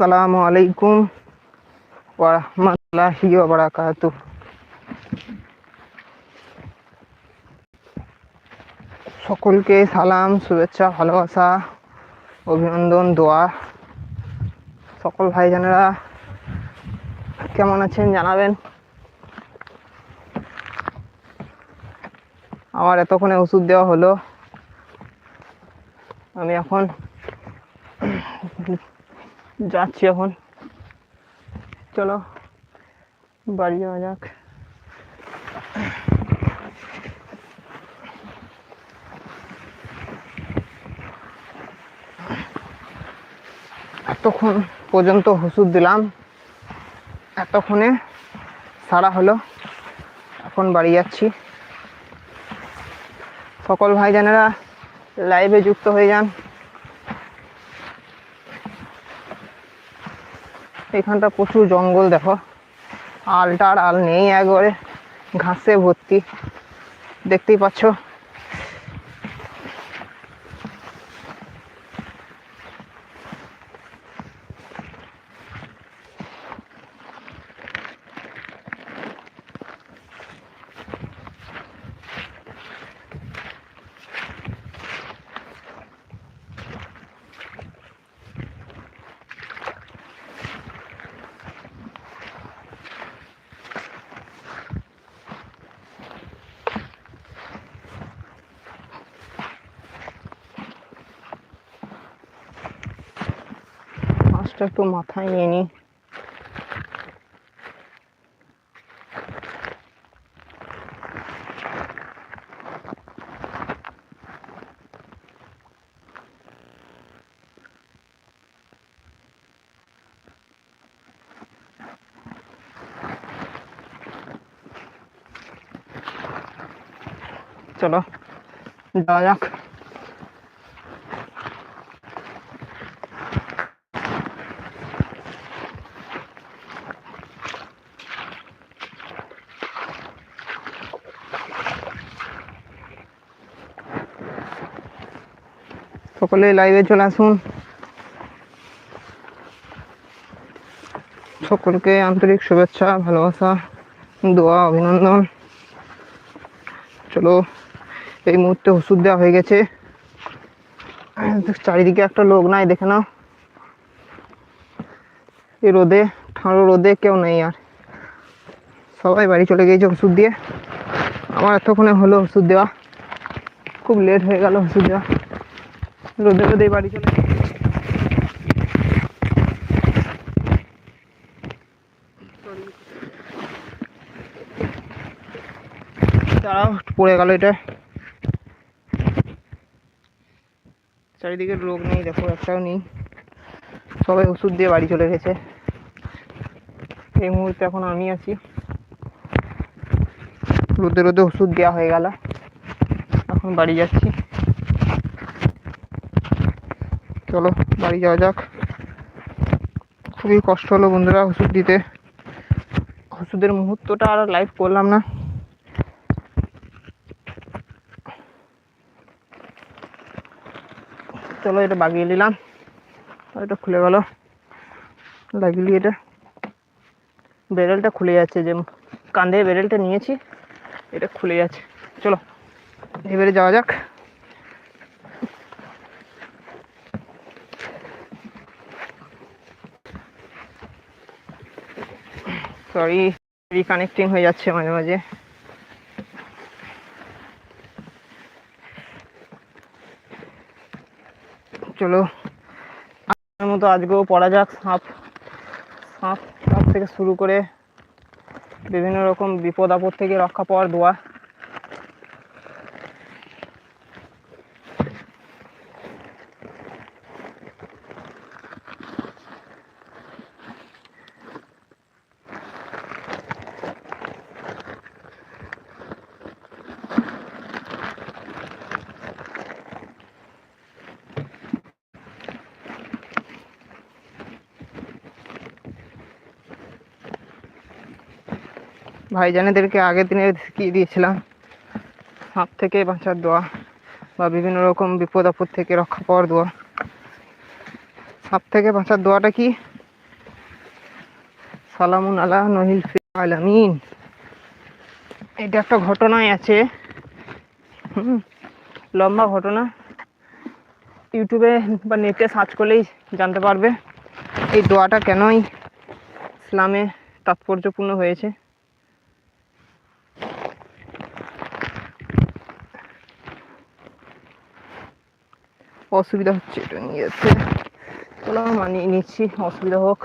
আসসালামু আলাইকুম ওরহমতুল্লাহি বারাকাতু সকলকে সালাম, শুভেচ্ছা, ভালোবাসা, অভিনন্দন, দোয়া। সকল ভাইজানেরা কেমন আছেন জানাবেন? আমার এতক্ষণে ওষুধ দেওয়া হলো। আমি এখন যাচ্ছি এখন। চলো, বাড়ি যাওয়া যাক। এতক্ষণ পর্যন্ত ওষুধ দিলাম। এতক্ষণে সারা হলো। এখন বাড়ি যাচ্ছি। সকল ভাইজানেরা লাইভে যুক্ত হয়ে যান। এখানটা প্রচুর জঙ্গল দেখো। আলটার আল নেই একবারে ঘাসে ভর্তি। দেখতেই পাচ্ছ? মাছটা একটু মাথায় নিয়ে নিই চলো যাওয়া যাক সকলে লাইভে চলে আসুন। সকলকে আন্তরিক শুভেচ্ছা, ভালোবাসা, দোয়া, অভিনন্দন। চলো, এই মুহূর্তে ওষুধ দেওয়া হয়ে গেছে। চারিদিকে একটা লোক নাই, দেখে নাও। এই রোদে, ঠান্ডা রোদে কেউ নেই আর। সবাই বাড়ি চলে গিয়েছে ওষুধ দিয়ে। আমার এতক্ষণে হলো ওষুধ দেওয়া। খুব লেট হয়ে গেল ওষুধ দেওয়া। রোদে রোদে বাড়ি চলে দাঁড়াও পড়ে গেল এটা। চারিদিকে লোক নেই, দেখো, একটাও নেই। সবাই ওষুধ দিয়ে বাড়ি চলে গেছে। এই মুহূর্তে এখন আমি আছি। রোদে রোদে ওষুধ দেওয়া হয়ে গেল। এখন বাড়ি যাচ্ছি। চলো, বাড়ি যাওয়া যাক। খুবই কষ্ট হলো বন্ধুরা ওষুধ দিতে। ওষুধের মুহূর্তটা আর লাইভ করলাম না। চলো, এটা বাগিয়ে নিলাম। আর এটা খুলে গেল। লাগিয়ে এটা। বেরেলটা খুলে যাচ্ছে যে কাঁধে বেরেলটা নিয়েছি, এটা খুলে যাচ্ছে। চলো, এবারে যাওয়া যাক। সরি রিকানেক্টিং হয়ে যাচ্ছে মাঝে মাঝে। চলো মতো আজকেও পড়া যাক, সাপ সাপ সাপ থেকে শুরু করে বিভিন্ন রকম বিপদ আপদ থেকে রক্ষা পাওয়ার দোয়া। ভাইজানেদেরকে আগের দিনে শিখিয়ে দিয়েছিলাম। সাপ থেকে বাঁচার দোয়া বা বিভিন্ন রকম বিপদ আপদ থেকে রক্ষা পাওয়ার দোয়া। সাপ থেকে বাঁচার দোয়াটা কি? সালামুন আলা নহিল আলামিন। এটা একটা ঘটনাই আছে। হুম, লম্বা ঘটনা। ইউটিউবে বা নেটে সার্চ করলেই জানতে পারবে। এই দোয়াটা কেনই ইসলামে তাৎপর্যপূর্ণ হয়েছে? অসুবিধা হচ্ছে এটা নিয়ে যাচ্ছে। মানিয়ে নিচ্ছি অসুবিধা হোক।